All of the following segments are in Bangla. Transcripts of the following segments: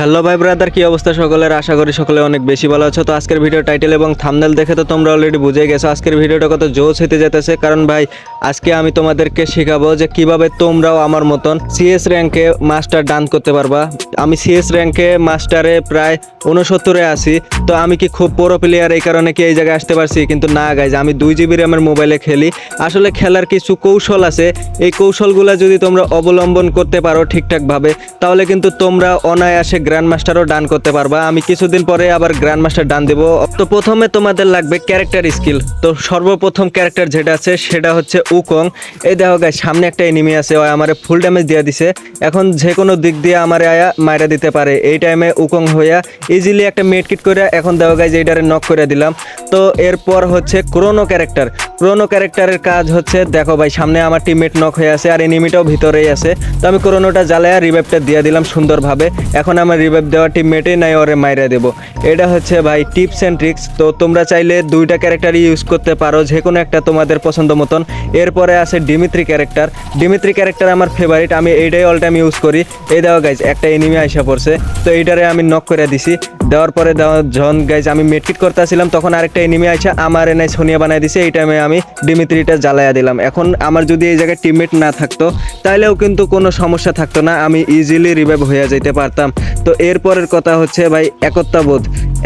হ্যালো ভাই ব্রাদার কি অবস্থা সকলের? আশা করি সকলে অনেক বেশি ভালো আছো। তো আজকের ভিডিও টাইটেল এবং থামনেল দেখে তো তোমরা অলরেডি বুঝে গেছো আজকের ভিডিওটা কত জোস হতে যেতেছে কারণ ভাই, আজকে আমি তোমাদেরকে শেখাবো যে কীভাবে তোমরাও আমার মতন সিএস র্যাঙ্কে মাস্টার ডান করতে পারবা। আমি সিএস র্যাঙ্কে মাস্টারে প্রায় উনসত্তরে আছি। তো আমি কি খুব পুরো প্লেয়ার এই কারণে কি এই জায়গায় আসতে পারছি? কিন্তু না গাইজ আমি দুই জিবি র্যামের মোবাইলে খেলি। আসলে খেলার কিছু কৌশল আছে। এই কৌশলগুলো যদি তোমরা অবলম্বন করতে পারো ঠিকঠাকভাবে, তাহলে কিন্তু তোমরা অনায়াসে গ্র্যান্ড মাস্টারও ডান করতে পারবা। আমি কিছুদিন পরে আবার গ্র্যান্ড মাস্টার ডান দেবো। তো প্রথমে তোমাদের লাগবে ক্যারেক্টার স্কিল তো সর্বপ্রথম ক্যারেক্টার যেটা আছে, সেটা হচ্ছে উকং। এই দেখো গাই সামনে একটা এনিমি আছে ও আমারে ফুল ড্যামেজ দিয়ে দিছে। এখন যে কোনো দিক দিয়ে আমারে আয়া মাইরা দিতে পারে। এই টাইমে উকং হইয়া ইজিলি একটা মেড কিট করে এখন দেখো গাইজ এইটারে নক করে দিলাম। তো এরপর হচ্ছে ক্রোনো ক্যারেক্টার ক্রোনো ক্যারেক্টারের কাজ হচ্ছে, দেখো ভাই, সামনে আমার টিমমেট নক হয়ে আছে, আর এনিমিটাও ভিতরেই আছে। তো আমি ক্রোনোটা জ্বালায়া রিভাইভটা দিয়ে দিলাম সুন্দরভাবে। এখন আমার রিভাইভ দেওয়া টিমমেটই নাই, ওরে মাইরা দেবো। এটা হচ্ছে ভাই টিপস অ্যান্ড ট্রিক্স তো তোমরা চাইলে দুইটা ক্যারেক্টারই ইউজ করতে পারো যে কোনো একটা তোমাদের পছন্দ মতন। এরপরে আছে ডিমিত্রি ক্যারেক্টার ডিমিত্রি ক্যারেক্টার আমার ফেভারিট আমি এইটাই অল টাইম ইউজ করি। এই দেখো গাইজ একটা এনিমি আইসা পড়ছে। তো এইটারে আমি নক করে দিছি। দেওয়ার পরে দেওয়া যখন গাইজ আমি মেটকিট করতে আসছিলাম তখন আরেকটা এনিমি আইসা আমার এনে সোনিয়া বানাই দিছে। এই টাইমে আমি ডিমিত্রিটা জ্বালাইয়া দিলাম। এখন আমার যদি এই জায়গায় টিমমেট না থাকতো তাহলেও কিন্তু কোনো সমস্যা থাকতো না। আমি ইজিলি রিভাইভ হয়ে যেতে পারতাম। তো এরপরের কথা হচ্ছে ভাই একত্রাবোধ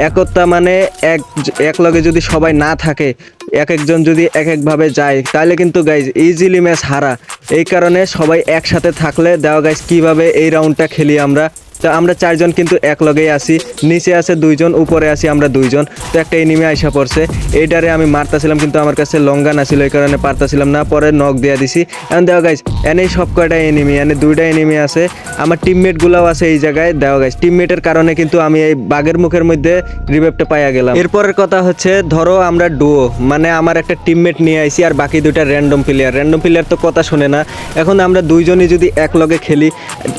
একতা মানে এক এক লগে যদি সবাই না থাকে, এক একজন যদি এক একভাবে যায় তাহলে কিন্তু গাইজ ইজিলি ম্যাচ হারা। এই কারণে সবাই একসাথে থাকলে দেওয়া গাইজ কীভাবে এই রাউন্ডটা খেলি আমরা? তো আমরা চারজন কিন্তু এক লগেই আসি নিচে আছে দুইজন, উপরে আছি আমরা দুইজন। তো একটা এনিমি আইসা পড়ছে। এইটারে আমি মারতাছিলাম কিন্তু আমার কাছে লঙ্গান আছিল, এই কারণে পারতাছিলাম না। পরে নখ দিয়া দিছি। এখন দেওয়া গাইজ এনেই সব কয়টা এনিমি এনে দুইটা এনিমি আছে। আমার টিমমেটগুলোও আছে এই জায়গায়। দেওয়া গাইজ টিমমেটের কারণে কিন্তু আমি এই বাঘের মুখের মধ্যে রিভেপটা পাইয়া গেলাম। এরপরের কথা হচ্ছে, ধরো আমরা ডুও মানে আমার একটা টিমমেট নিয়ে আইছি আর বাকি দুইটা র্যান্ডম প্লেয়ার র্যান্ডম প্লেয়ার তো কথা শুনে না। এখন আমরা দুইজনই যদি এক লগে খেলি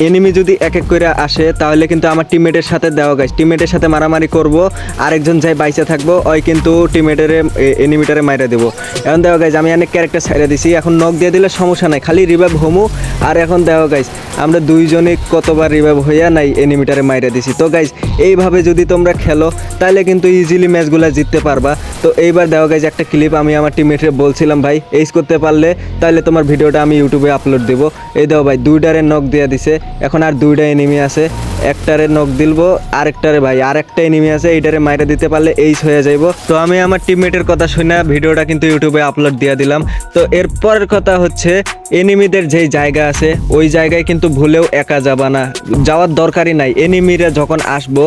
এনিমি যদি এক এক করে আসে তাহলে কিন্তু আমার টিমমেটের সাথে দেওয়া গাইজ টিমমেটের সাথে মারামারি করব, আরেকজন যাই বাইসে থাকব, ওই কিন্তু টিমমেটেরে এনিমিটারে মাইরা দেবো। এখন দেওয়া গাইজ আমি অনেক ক্যারেক্টার ছাইড়া দিছি, এখন নখ দিয়ে দিলে সমস্যা নাই, খালি রিভাইভ হমু। আর এখন দেওয়া গাইজ আমরা দুইজনে কতবার রিভাইভ হইয়া নাই এনিমিটারে মাইরা দিছি। তো গাইজ এইভাবে যদি তোমরা খেলো তাহলে কিন্তু ইজিলি ম্যাচগুলো জিততে পারবা। তো এইবার দেওয়া গাইজ একটা ক্লিপ আমি আমার টিমমেটে বলছিলাম, ভাই এইস করতে পারলে তাহলে তোমার ভিডিওটা আমি ইউটিউবে আপলোড দেবো। এই দেওয়া ভাই দুইটারে নখ দিয়ে দিছে, এখন আর দুইটা এনিমি আছে। একটারে নক দিলবো, আরেকটারে ভাই আরেকটা এনিমি আছে এইটারে মাইরা দিতে পারলে এইস হয়ে যাইব। তো আমি আমার টিমমেটের কথা শুনে ভিডিওটা কিন্তু ইউটিউবে আপলোড দিয়ে দিলাম। তো এরপরের কথা হচ্ছে এনিমিদের যেই জায়গা আছে, ওই জায়গায় কিন্তু ভুলেও একা যাবা না। যাওয়ার দরকারই নাই। এনিমিরা যখন আসব,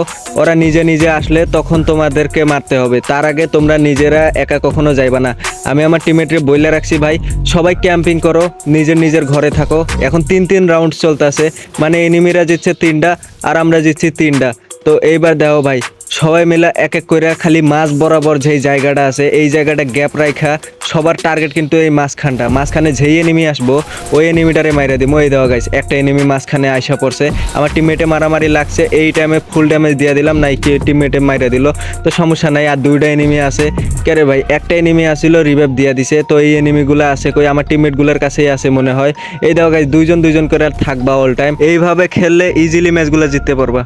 ওরা নিজে নিজে আসলে তখন তোমাদেরকে মারতে হবে। তার আগে তোমরা নিজেরা একা কখনো যাইবা না। আমি আমার টিমমেটে বইলে রাখছি, ভাই, সবাই ক্যাম্পিং করো, নিজের নিজের ঘরে থাকো। এখন তিন তিন রাউন্ড চলতেছে। মানে এনিমিরা জিতছে তিনটা, আর আমরা জিতছি তিনটা। তো এইবার দেখো, ভাই সবাই মিলে এক এক করে খালি মাছ বরাবর যেই জায়গাটা আছে, এই জায়গাটা গ্যাপ রাখা সবার টার্গেট কিন্তু এই মাঝখানটা। মাঝখানে যেই এনিমি আসব, ওই এনিমিটারে মাইরা দিব এই দেওয়া গাইছে একটা এনিমি মাঝখানে আইসা পড়ছে। আমার টিমমেটে মারামারি লাগছে, এই টাইমে ফুল ড্যামেজ দিয়ে দিলাম, নাই কি টিমমেটে মাইরা দিল। তো সমস্যা নাই, আর দুইটা এনিমি আছে। কেরে ভাই, একটা এনিমি আসিল রিভাইভ দিয়ে দিছে। তো এই এনিমিগুলো আছে কই? আমার টিমমেটগুলোর কাছেই আছে মনে হয়। এই দেওয়া গাইছে দুইজন দুইজন করে আর থাকবা অল টাইম এইভাবে খেললে ইজিলি ম্যাচগুলো জিততে পারবা।